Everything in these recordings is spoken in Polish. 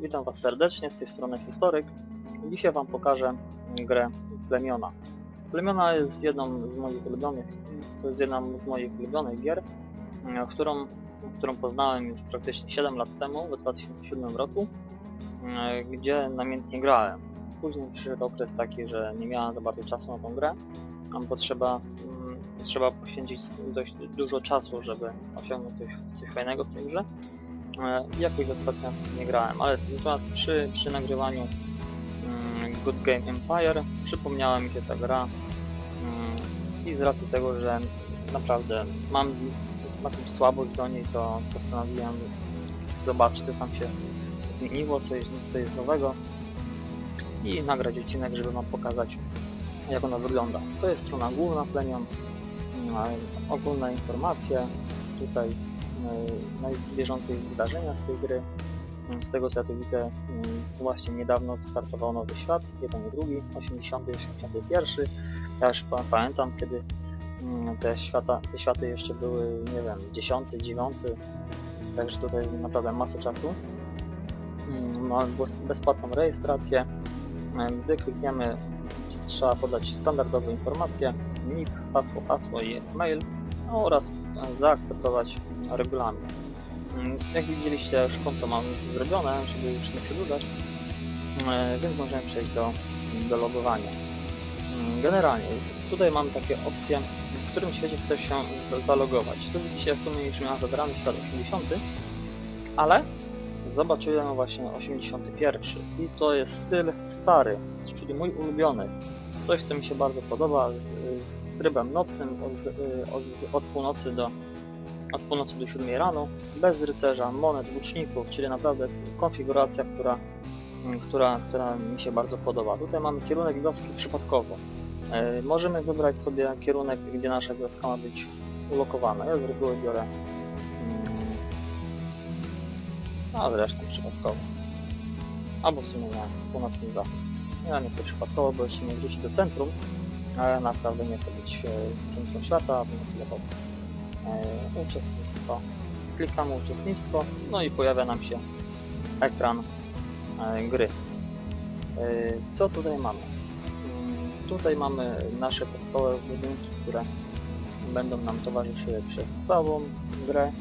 witam Was serdecznie, z tej strony Historyk. Dzisiaj Wam pokażę grę Plemiona. Plemiona jest jedną z moich ulubionych, to jest jedna z moich ulubionych gier, którą, którą poznałem już praktycznie 7 lat temu, w 2007 roku, gdzie namiętnie grałem. Później przyszedł okres taki, że nie miałem za bardzo czasu na tą grę, bo trzeba, mm, trzeba poświęcić dość dużo czasu, żeby osiągnąć coś, coś fajnego w tej grze. E, jakoś ostatnio nie grałem, ale natomiast przy, przy nagrywaniu mm, Good Game Empire przypomniała mi się ta gra mm, i z racji tego, że naprawdę mam jakąś słabość do niej, to postanowiłem zobaczyć co tam się zmieniło, co jest, co jest nowego i nagrać odcinek, żeby wam pokazać jak ona wygląda. To jest strona główna plemion, mm, ogólne informacje, tutaj najbieżących wydarzenia z tej gry. Z tego co ja tu widzę, mm, właśnie niedawno wystartował nowy świat, jeden i drugi, 80 i 81. Ja już pa- pamiętam, kiedy mm, te, świata, te światy jeszcze były, nie wiem, 10, 9, także tutaj naprawdę masę czasu. Mm, Mamy bezpłatną rejestrację. Gdy klikniemy, trzeba podać standardowe informacje, nick, hasło, hasło i mail oraz e, zaakceptować regulamin. Mm, Jak widzieliście, już konto mam zrobione, żeby już nie przedłużać, e, więc możemy przejść do, do logowania. Mm, Generalnie, tutaj mam takie opcje, w którym świecie chcę się za- zalogować. Tu widzicie, w sumie już miałem wybrany świat 80, ale zobaczyłem właśnie 81 i to jest styl stary, czyli mój ulubiony. Coś, co mi się bardzo podoba, z, z trybem nocnym od, od, od północy do od północy do 7 rano, bez rycerza, monet, łuczników, czyli naprawdę konfiguracja, która, która, która mi się bardzo podoba. Tutaj mamy kierunek wioski przypadkowo. E, możemy wybrać sobie kierunek, gdzie nasza wioska ma być ulokowana. Ja z reguły biorę mm, a zresztą przypadkowo. Albo w sumie nie, północny zachód. Ja nie chcę przypadkowo, bo mnie wróci do centrum, ale naprawdę nie chcę być e, centrum świata, chwilę potem e, uczestnictwo. Klikamy uczestnictwo, no i pojawia nam się ekran e, gry. Co tutaj mamy? Mm, Tutaj mamy nasze podstawowe budynki, które będą nam towarzyszyły przez całą grę.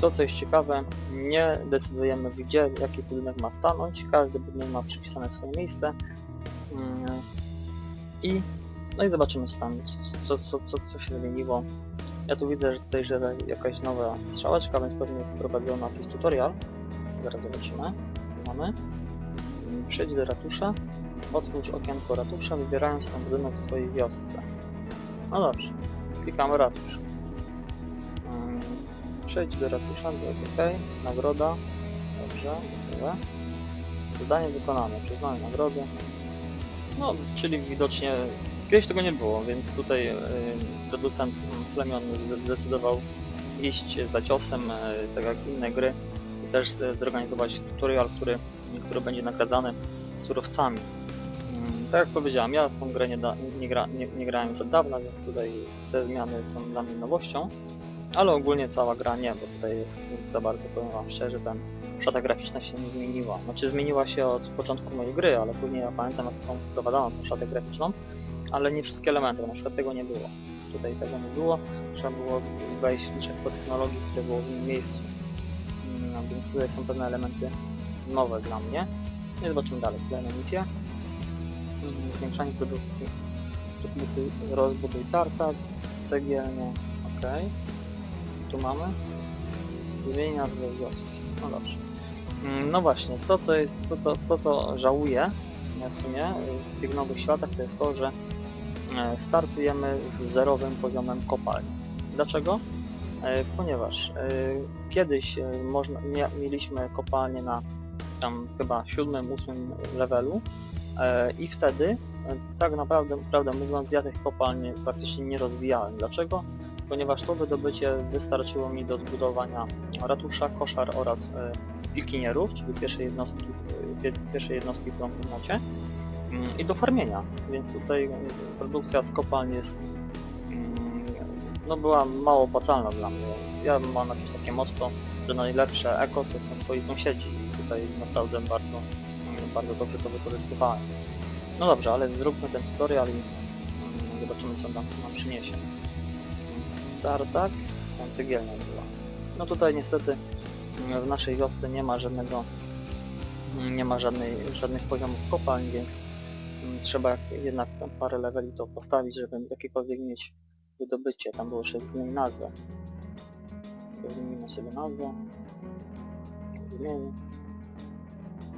To co jest ciekawe, nie decydujemy gdzie, jaki budynek ma stanąć, każdy budynek ma przypisane swoje miejsce. I no i zobaczymy co tam, co, co, co, co się zmieniło ja tu widzę, że tutaj, że jakaś nowa strzałeczka, więc pewnie wprowadzona jakiś tutorial. Zaraz zobaczymy, co mamy. Przejdź do ratusza, otwórz okienko ratusza, wybierając ten budynek w swojej wiosce. No dobrze, klikamy ratusz. Przejdź do ratusza, to jest ok. Nagroda, dobrze, gotowe. Zadanie wykonane, przyznanie nagrody. No, czyli widocznie Kiedyś tego nie było, więc tutaj producent plemion zdecydował iść za ciosem, y, tak jak inne gry i też zorganizować tutorial, który, który będzie nagradzany surowcami. Mm, Tak jak powiedziałem, ja w tą grę nie, da, nie, gra, nie, nie grałem już od dawna, więc tutaj te zmiany są dla mnie nowością, ale ogólnie cała gra nie, bo tutaj jest za bardzo, powiem wam szczerze, ten szata graficzna się nie zmieniła. Znaczy zmieniła się od początku mojej gry, ale później ja pamiętam jak tą wprowadzano tą szatę graficzną, ale nie wszystkie elementy, na przykład tego nie było. Tutaj tego nie było, trzeba było wejść po technologii, które było w innym miejscu. No, więc tutaj są pewne elementy nowe dla mnie. I zobaczymy dalej, kolejne misje. Mm, Zwiększanie produkcji. Rozbuduj, tartak, cegielnie, ok. Tu mamy. Wymień nazwę wioski. No dobrze. Mm, No właśnie, to co jest, to, to, to co żałuję w sumie y, w tych nowych światach to jest to, że e, startujemy z zerowym poziomem kopalni. Dlaczego? E, Ponieważ e, kiedyś można, mieliśmy kopalnię na tam chyba siódmym, ósmym levelu i wtedy tak naprawdę, prawdę mówiąc, ja tych kopalni praktycznie nie rozwijałem. Dlaczego? Ponieważ to wydobycie wystarczyło mi do zbudowania ratusza, koszar oraz e, pilkinierów, czyli pierwszej jednostki, e, pie- pierwszej jednostki, którą macie mm, i do farmienia, więc tutaj mm, produkcja z kopalń jest mm, no była mało opłacalna dla mnie. ja mam jakieś takie motto, że najlepsze eko to są twoi sąsiedzi i tutaj naprawdę bardzo, mm, bardzo dobrze to wykorzystywałem. No dobrze, ale zróbmy ten tutorial i zobaczymy co nam, nam przyniesie. Tartak, tam cegielnia była. No tutaj niestety w naszej wiosce nie ma żadnego nie ma żadnej, żadnych poziomów kopalń, więc mm, trzeba jednak tam parę leveli to postawić, żeby jakiekolwiek mieć wydobycie. Tam było jeszcze zmień nazwę. Zmienimy sobie nazwę. Zmienię.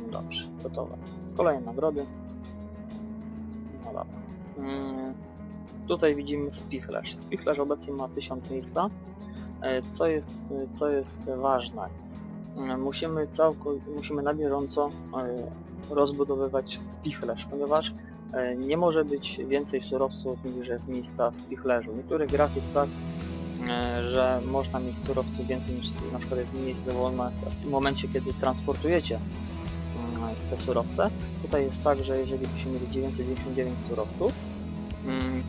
No dobrze, gotowe. Kolejne nagrody. No dobra. Mm, Tutaj widzimy spichlerz. Spichlerz obecnie ma 1000 miejsca. E, Co jest, co jest ważne? Mm, musimy całkowicie, musimy na bieżąco e, rozbudowywać spichlerz, ponieważ e, nie może być więcej surowców niż jest miejsca w spichlerzu. Niektórych grach jest tak, e, że można mieć surowców więcej niż na przykład jest miejsce wolne w tym momencie, kiedy transportujecie te surowce. Tutaj jest tak, że jeżeli byśmy mieli 999 surowców,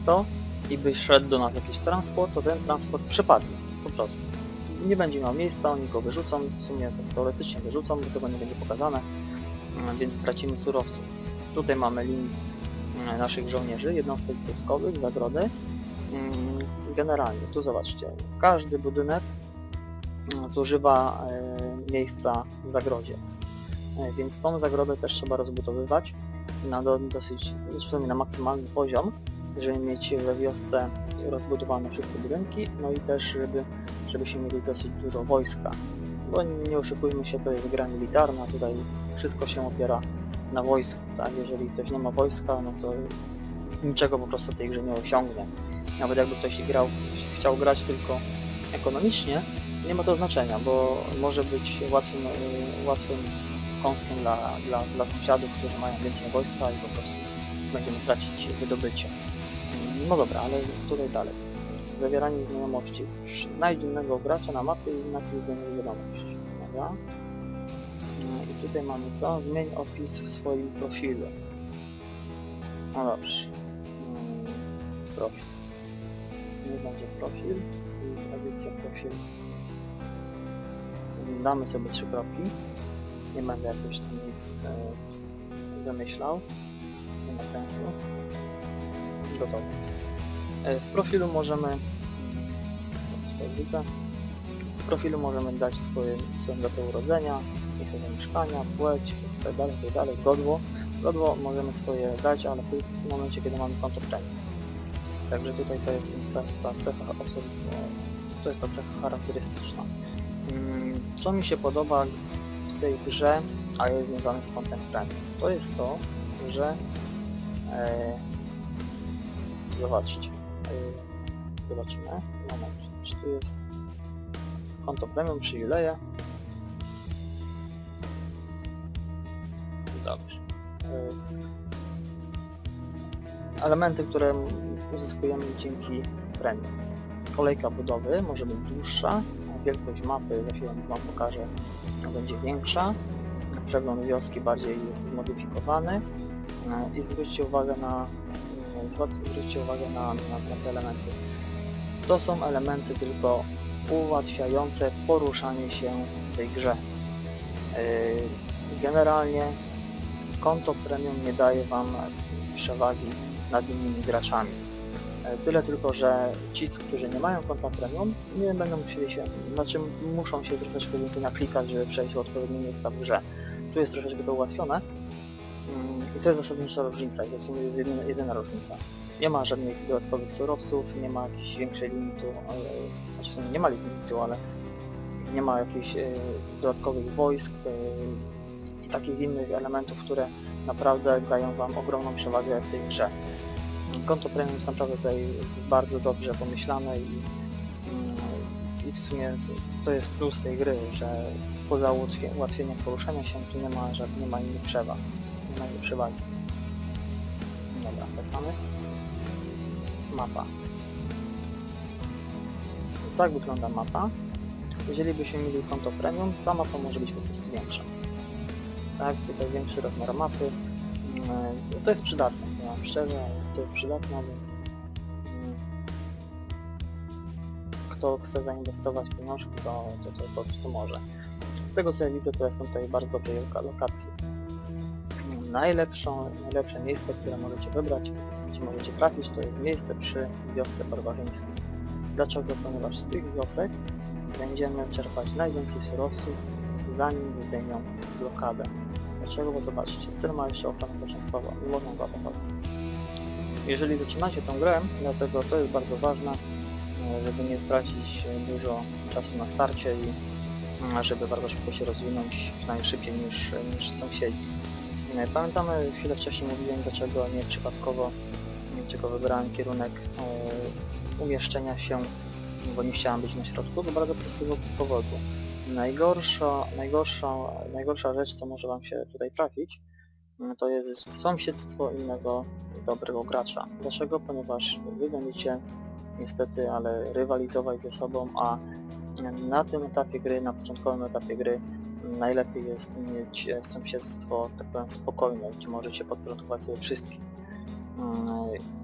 to i by szedł do nas jakiś transport, to ten transport przepadnie po prostu nie będzie miał miejsca, oni go wyrzucą, w sumie to teoretycznie wyrzucą, bo tego nie będzie pokazane, mm, więc stracimy surowców. Tutaj mamy link mm, naszych żołnierzy, jednostek wojskowych, zagrody. Mm, Generalnie, tu zobaczcie, każdy budynek mm, zużywa e, miejsca w zagrodzie, E, więc tą zagrodę też trzeba rozbudowywać na do, dosyć, przynajmniej na maksymalny poziom, żeby mieć we wiosce rozbudowane wszystkie budynki, no i też żeby żebyśmy mieli dosyć dużo wojska. Bo nie oszukujmy się, to jest gra militarna, tutaj wszystko się opiera na wojsku, tak? Jeżeli ktoś nie ma wojska, no to niczego po prostu w tej grze nie osiągnie. Nawet jakby ktoś grał, chciał grać tylko ekonomicznie, nie ma to znaczenia, bo może być łatwym, łatwym kąskiem dla, dla, dla sąsiadów, którzy mają więcej wojska i po prostu będziemy tracić wydobycie. No dobra, ale tutaj dalej zawieranie znajomości. Znajdź innego gracza na mapie i napisz do niego wiadomość. Dobra. No I tutaj mamy co? Zmień opis w swoim profilu. No dobrze. Mm, Profil. Nie będzie profil. Jest edycja profilu. Damy sobie trzy kropki. Nie będę jakoś tam nic e, wymyślał. Nie ma sensu. E, W profilu możemy w profilu możemy dać swoje, swoją datę urodzenia, miejsce zamieszkania, płeć, tak dalej, tak dalej, godło. Godło możemy swoje dać, ale w momencie, kiedy mamy konto. Także tutaj to jest ta cecha to jest ta cecha charakterystyczna. Mm, Co mi się podoba w tej grze, a jest związane z kontem to jest to, że e, zobaczcie, e, zobaczymy, moment, czy tu jest konto premium, przywileje. Dobrze. E, Elementy, które uzyskujemy dzięki premium. Kolejka budowy może być dłuższa, wielkość mapy, za chwilę Wam pokażę, będzie większa. Przegląd wioski bardziej jest zmodyfikowany E, i zwróćcie uwagę na e, zwróć- zwróćcie uwagę na, na, na te elementy. To są elementy tylko ułatwiające poruszanie się w tej grze. Yy, Generalnie konto premium nie daje Wam przewagi nad innymi graczami. Yy, Tyle tylko, że ci, którzy nie mają konta premium, nie będą musieli się, znaczy muszą się troszeczkę więcej naklikać, żeby przejść w odpowiednie miejsca w grze. Tu jest troszeczkę to ułatwione. I to jest zasadnicza różnica, to jest jedyna, jedyna różnica. Nie ma żadnych dodatkowych surowców, nie ma jakiejś większej limitu, ale, znaczy w sumie nie ma limitu, ale nie ma jakichś e, dodatkowych wojsk e, i takich innych elementów, które naprawdę dają Wam ogromną przewagę w tej grze. Konto premium jest naprawdę tutaj bardzo dobrze pomyślane i, i w sumie to jest plus tej gry, że poza ułatwie- ułatwieniem poruszania się tu nie ma, żadnych, nie ma innych przewag, innych przewagi. Dobra, wracamy. Mapa. Tak wygląda mapa. Jeżeli byśmy mieli konto premium, ta mapa może być po prostu większa. Tak, tutaj większy rozmiar mapy. Mm, To jest przydatne, powiem szczerze, to jest przydatne, więc mm, kto chce zainwestować pieniążki, to, to, to po prostu może. Z tego co ja widzę, to jestem tutaj bardzo dobrej loka- lokacji. Najlepszą, najlepsze miejsce, które możecie wybrać, gdzie możecie trafić, to jest miejsce przy wiosce barbarzyńskiej. Dlaczego? Ponieważ z tych wiosek będziemy czerpać najwięcej surowców, zanim wydymią blokadę. Dlaczego? Bo zobaczcie, cel ma jeszcze ochronę początkową, go atakować. Jeżeli zaczynacie tą grę, dlatego to jest bardzo ważne, e, żeby nie stracić e, dużo czasu na starcie i mm, żeby bardzo szybko się rozwinąć, przynajmniej szybciej niż, niż sąsiedzi. Pamiętamy, chwilę wcześniej mówiłem, dlaczego nie przypadkowo, dlaczego wybrałem kierunek e, umieszczenia się, bo nie chciałem być na środku, z bardzo prostego powodu. Najgorsza, najgorsza, najgorsza rzecz, co może Wam się tutaj trafić, mm, to jest sąsiedztwo innego dobrego gracza. Dlaczego? Ponieważ Wy będziecie niestety, ale rywalizować ze sobą, a na tym etapie gry, na początkowym etapie gry najlepiej jest mieć e, sąsiedztwo tak powiem spokojne, gdzie możecie podporządkować sobie wszystkich. Mm,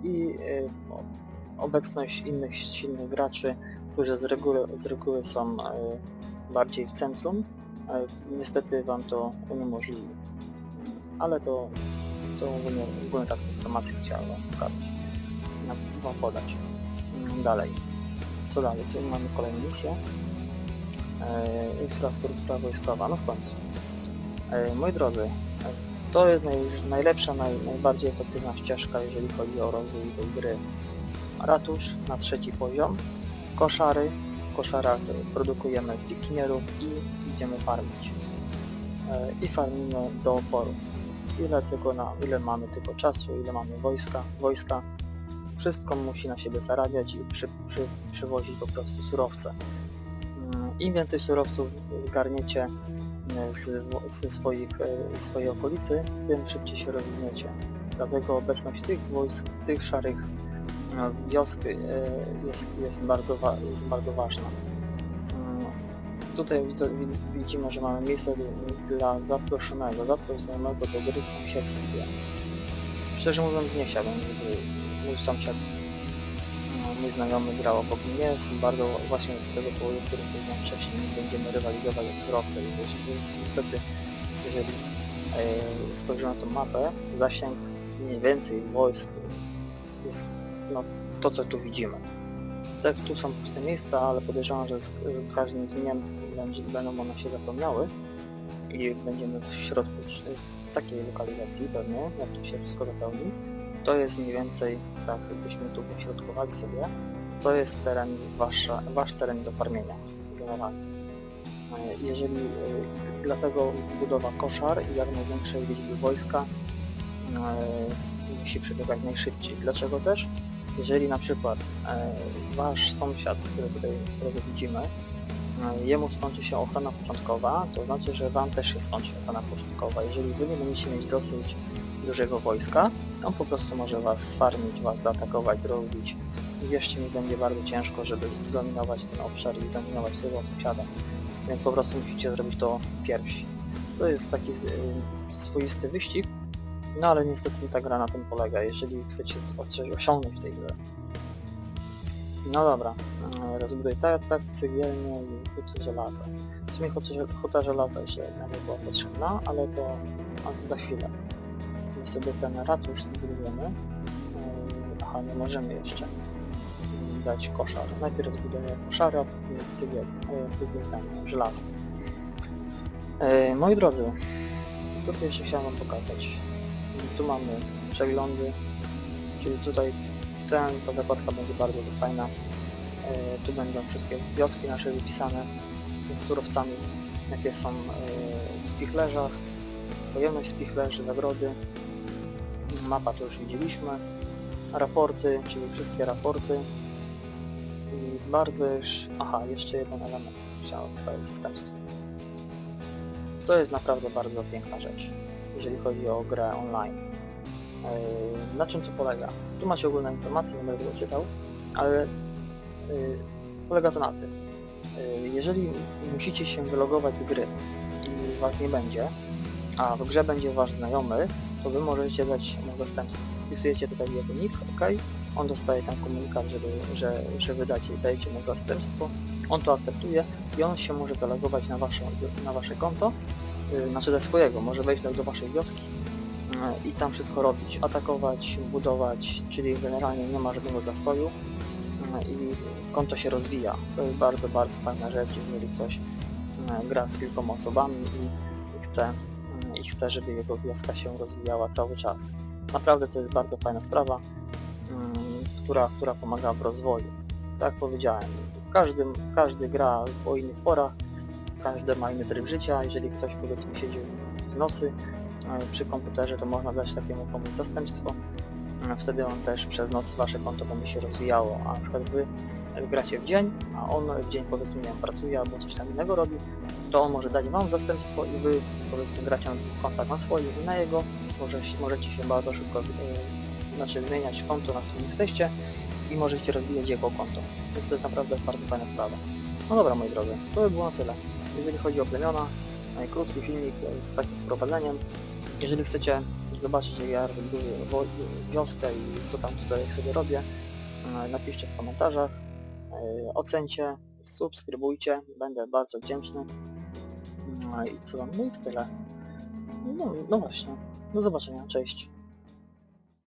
I e, o- obecność innych silnych graczy, którzy z reguły, z reguły są e, bardziej w centrum, e, niestety Wam to uniemożliwi. Ale to, to ogólnie, ogólnie taką informację chciałem Wam Wam podać. Mm, Dalej. Co dalej? Co mamy kolejną misję? E, infrastruktura wojskowa, no w końcu. E, moi drodzy, to jest naj, najlepsza, naj, najbardziej efektywna ścieżka, jeżeli chodzi o rozwój tej gry. Ratusz na trzeci poziom, koszary, w koszarach produkujemy pikinierów i idziemy farmić. E, I farmimy do oporu. Ile tylko na, ile mamy tylko czasu, ile mamy wojska, wojska, wszystko musi na siebie zarabiać i przy, przy, przywozić po prostu surowce. Im więcej surowców zgarniecie mm, z, ze swoich, e, swojej okolicy, tym szybciej się rozwiniecie. Dlatego obecność tych wojsk, tych szarych e, wiosk e, jest, jest, bardzo, jest bardzo ważna. Tutaj widzimy, że mamy miejsce dla zaproszonego, zaprosz znajomego do gry w sąsiedztwie. Szczerze mówiąc nie chciałbym, żeby mój sąsiad mój znajomy grał obok mnie, jest bardzo właśnie z tego powodu, który powiedziałem wcześniej, nie będziemy rywalizować o surowce. Niestety, jeżeli e, spojrzymy na tą mapę, zasięg mniej więcej wojsk jest no, to, co tu widzimy. Tak, tu są puste miejsca, ale podejrzewam, że z każdym dniem będzie, będą one się zapełniały i będziemy w środku w takiej lokalizacji pewnie, jak to się wszystko zapełni to jest mniej więcej, tak jakbyśmy tu pośrodkowali sobie, to jest teren wasza, wasz teren do farmienia generalnie. E, Jeżeli, e, dlatego budowa koszar i jak największej liczby wojska e, musi przebiegać najszybciej. Dlaczego też? Jeżeli na przykład wasz sąsiad, który tutaj, którego widzimy, jemu skończy się ochrona początkowa, to znaczy, że wam też się skończy ochrona początkowa. Jeżeli wy nie będziecie mieć dosyć dużego wojska, on po prostu może was sfarmić, was zaatakować, zrobić. I wierzcie mi, będzie bardzo ciężko, żeby zdominować ten obszar i dominować swojego sąsiada. Więc po prostu musicie zrobić to pierwsi. To jest taki y, swoisty wyścig, no ale niestety ta gra na tym polega, jeżeli chcecie coś osiągnąć w tej grze. No dobra, y, rozbuduj tak, tak, cygielnie i huty żelaza. W sumie huta żelaza jeszcze nie była potrzebna, ale to za chwilę sobie ten ratusz zbudujemy. Yy, Aha, nie możemy jeszcze dać koszar. Najpierw zbudujemy koszary, a później yy, później ten żelazo. Yy, Moi drodzy, co tu jeszcze chciałem wam pokazać? Tu mamy przeglądy, czyli tutaj ten, ta zakładka będzie bardzo fajna. Tu będą wszystkie wioski nasze wypisane z surowcami, jakie są w spichlerzach, pojemność spichlerzy, zagrody, mapa to już widzieliśmy, raporty, czyli wszystkie raporty i bardzo już, aha, jeszcze jeden element chciałem powiedzieć zastępstwo. To jest naprawdę bardzo piękna rzecz, jeżeli chodzi o grę online. Yy, Na czym to polega? Tu macie ogólne informacje, nie będę tego czytał, ale yy, polega to na tym. Yy, Jeżeli musicie się wylogować z gry i was nie będzie, a w grze będzie wasz znajomy, to wy możecie dać mu zastępstwo. Wpisujecie tutaj jego nick, ok, on dostaje tam komunikat, żeby, że, że wydacie, dajecie mu zastępstwo, on to akceptuje i on się może zalogować na wasze, na wasze konto, yy, znaczy ze swojego, może wejść do waszej wioski yy, i tam wszystko robić, atakować, budować, czyli generalnie nie ma żadnego zastoju yy, i konto się rozwija. To jest bardzo, bardzo fajna rzecz, jeżeli ktoś yy, gra z kilkoma osobami i, i chce, i chce, żeby jego wioska się rozwijała cały czas. Naprawdę to jest bardzo fajna sprawa, mm, która, która pomaga w rozwoju. Tak jak powiedziałem, każdy, każdy gra o innych porach, każdy ma inny tryb życia, jeżeli ktoś powiedzmy siedzi w nosy e, przy komputerze, to można dać takiemu komuś zastępstwo. E, Wtedy on też przez noc wasze konto będzie się rozwijało, a na przykład wy gracie w dzień, a on w dzień powiedzmy nie wiem, pracuje albo coś tam innego robi, to on może dać wam zastępstwo i wy powiedzmy gracie na kontach na swoim i na jego, może, możecie się bardzo szybko yy, znaczy zmieniać konto, na którym jesteście i możecie rozwijać jego konto. Więc to jest naprawdę bardzo fajna sprawa. No dobra moi drodzy, to by było na tyle. Jeżeli chodzi o plemiona, e, krótki filmik e, z takim wprowadzeniem. Jeżeli chcecie zobaczyć jak ja buduję wo- wioskę i co tam tutaj sobie robię, e, napiszcie w komentarzach, e, ocencie, subskrybujcie, będę bardzo wdzięczny. No i co no i tyle. No, no właśnie, do zobaczenia, cześć.